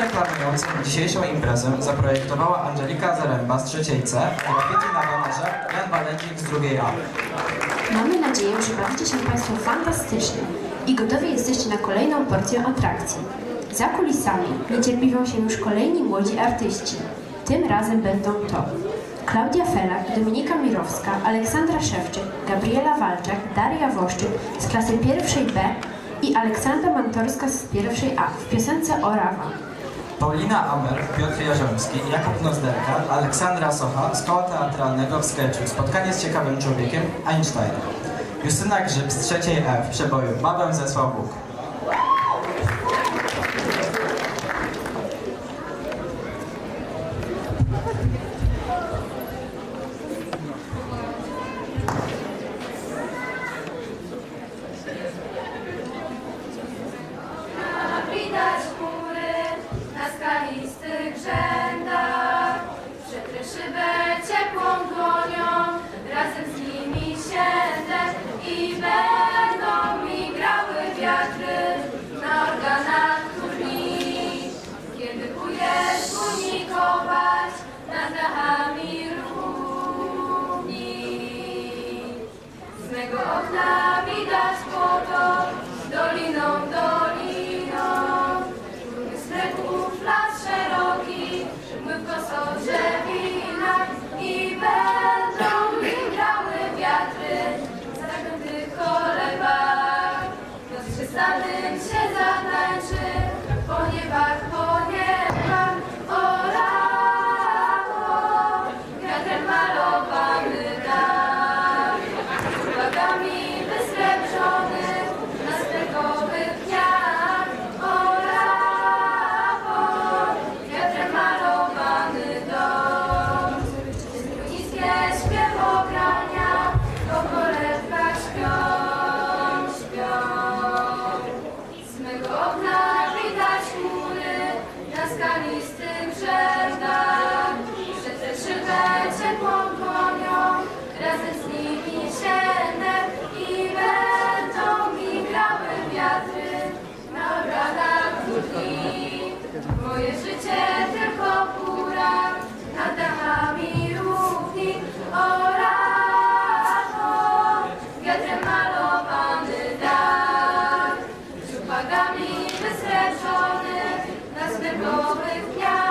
reklamującym dzisiejszą imprezę zaprojektowała Angelika Zaręba z trzeciej C, graffiti na banerze Jan Walencik z drugiej A. Mamy nadzieję, że bawicie się Państwo fantastycznie i gotowi jesteście na kolejną porcję atrakcji. Za kulisami niecierpliwią się już kolejni młodzi artyści. Tym razem będą to Klaudia Felak, Dominika Mirowska, Aleksandra Szewczyk, Gabriela Walczak, Daria Woszczyk z klasy pierwszej B i Aleksandra Mantorska z pierwszej A w piosence Orawa. Paulina Amer, Piotr Jarząbski, Jakub Nozderka, Aleksandra Socha z koła teatralnego w sketchu Spotkanie z ciekawym człowiekiem Einstein. Justyna Grzyb z trzeciej E w przeboju Babę zesłał Bóg. Z mego okna widać potok, Moje życie tylko pura nad dachami równi oraz wiatrem malowany dach. Wśród bagami wysreczony na sklepowych dniach.